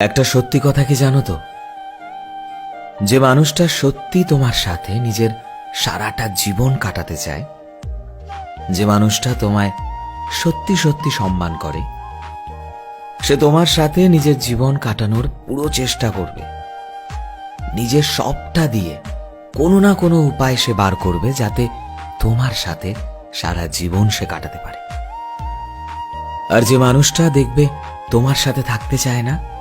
একটা সত্যি কথা কি জানো তো? যে মানুষটা সত্যি তোমার সাথে নিজের সারাটা জীবন কাটাতে চায়, যে মানুষটা তোমায় সত্যি সত্যি সম্মান করে, সে তোমার সাথে নিজের জীবন কাটানোর পুরো চেষ্টা করবে। নিজের সবটা দিয়ে কোনো না কোনো উপায় সে বার করবে যাতে তোমার সাথে সারা জীবন সে কাটাতে পারে। আর যে মানুষটা দেখবে তোমার সাথে থাকতে চায় না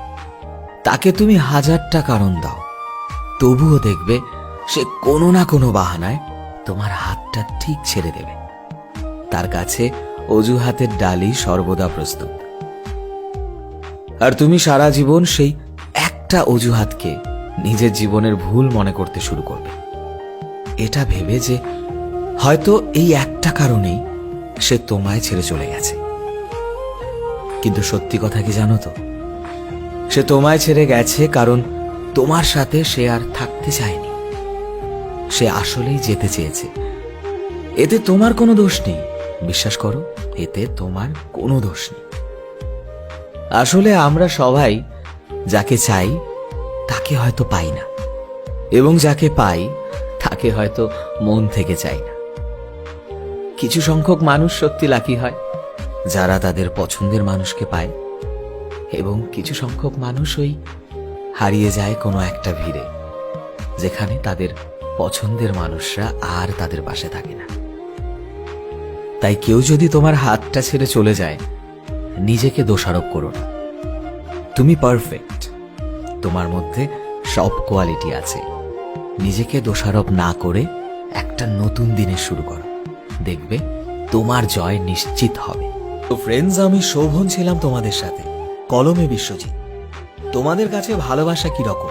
তাকে তুমি হাজারটা কারণ দাও। তবুও দেখবে সে কোনো না কোনো বাহানায় তোমার হাতটা ঠিক ছেড়ে দেবে। তার কাছে অজুহাতের ডালি সর্বদা প্রস্তুত। আর তুমি সারা জীবন সেই একটা অজুহাতকে নিজের জীবনের ভুল মনে করতে শুরু করবে। এটা ভেবে যে হয়তো এই একটা কারণেই সে তোমায় ছেড়ে চলে গেছে। কিন্তু সত্যি কথা কি জানো তো? সে তোমায় ছেড়ে গেছে কারণ তোমার সাথে সে আর থাকতে চায়নি। সে আসলেই যেতে চেয়েছে। এতে তোমার কোনো দোষ নেই। বিশ্বাস করো, এতে তোমার কোনো দোষ নেই। আসলে আমরা সবাই যাকে চাই, তাকে হয়তো পাই না। এবং যাকে পাই, তাকে হয়তো মন থেকে চাই না। কিছু সংখ্যক মানুষ সত্যি লাকি হয়, যারা তাদের পছন্দের মানুষকে পায়। এবং কিছু সংখ্যক মানুষই হারিয়ে যায় কোনো একটা ভিড়ে, যেখানে তাদের পছন্দের মানুষরা আর তাদের পাশে থাকে না। তাই কেউ যদি তোমার হাতটা ছেড়ে চলে যায়, নিজেকে দোষারোপ করো না। তুমি পারফেক্ট তোমার মধ্যে সব কোয়ালিটি আছে। নিজেকে দোষারোপ না করে একটা নতুন দিনে শুরু করো। দেখবে তোমার জয় নিশ্চিত হবে। তো ফ্রেন্ডস আমি শোভন ছিলাম তোমাদের সাথে। কলমে বিশ্বজিৎ। তোমাদের কাছে ভালোবাসা কি রকম?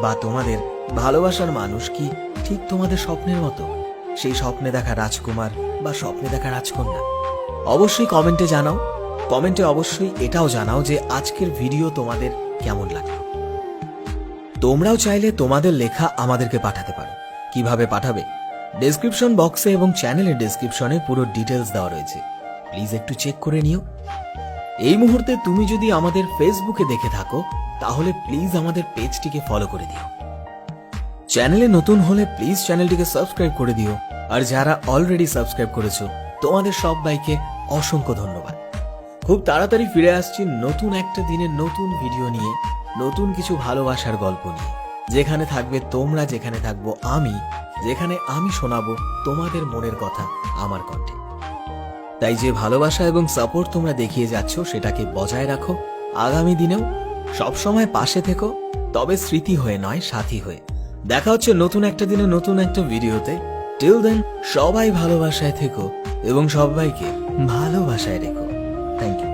বা তোমাদের ভালোবাসার মানুষ কি ঠিক তোমাদের স্বপ্নের মতো? সেই স্বপ্নে দেখা রাজকুমার বা স্বপ্নে দেখা রাজকন্যা। অবশ্যই কমেন্টে জানাও। কমেন্টে অবশ্যই এটাও জানাও যে আজকের ভিডিও তোমাদের কেমন লাগল। তোমরাও চাইলে তোমাদের লেখা আমাদেরকে পাঠাতে পারো। কীভাবে পাঠাবে? ডেসক্রিপশন বক্সে এবং চ্যানেলের ডেসক্রিপশনে পুরো ডিটেলস দেওয়া রয়েছে। প্লিজ একটু চেক করে নিও। এই মুহূর্তে তুমি যদি আমাদের ফেসবুকে দেখে থাকো, তাহলে প্লিজ আমাদের পেজটিকে ফলো করে দিও। চ্যানেলে নতুন হলে প্লিজ চ্যানেলটিকে সাবস্ক্রাইব করে দিও। আর যারা অলরেডি সাবস্ক্রাইব করেছ, তোমাদের সবাইকে অসংখ্য ধন্যবাদ। খুব তাড়াতাড়ি ফিরে আসছি নতুন একটা দিনের নতুন ভিডিও নিয়ে, নতুন কিছু ভালোবাসার গল্প নিয়ে। যেখানে থাকবে তোমরা, যেখানে থাকব আমি, যেখানে আমি শোনাবো তোমাদের মনের কথা আমার কণ্ঠে। তাই যে ভালোবাসা এবং সাপোর্ট তোমরা দেখিয়ে যাচ্ছ, সেটাকে বজায় রাখো। আগামী দিনেও সবসময় পাশে থেকো, তবে স্মৃতি হয়ে নয়, সাথী হয়ে। দেখা হচ্ছে নতুন একটা দিনে, নতুন একটা ভিডিওতে। টিল দেন সবাই ভালোবাসায় থেকো এবং সবাইকে ভালোবাসায় রেখো। Thank you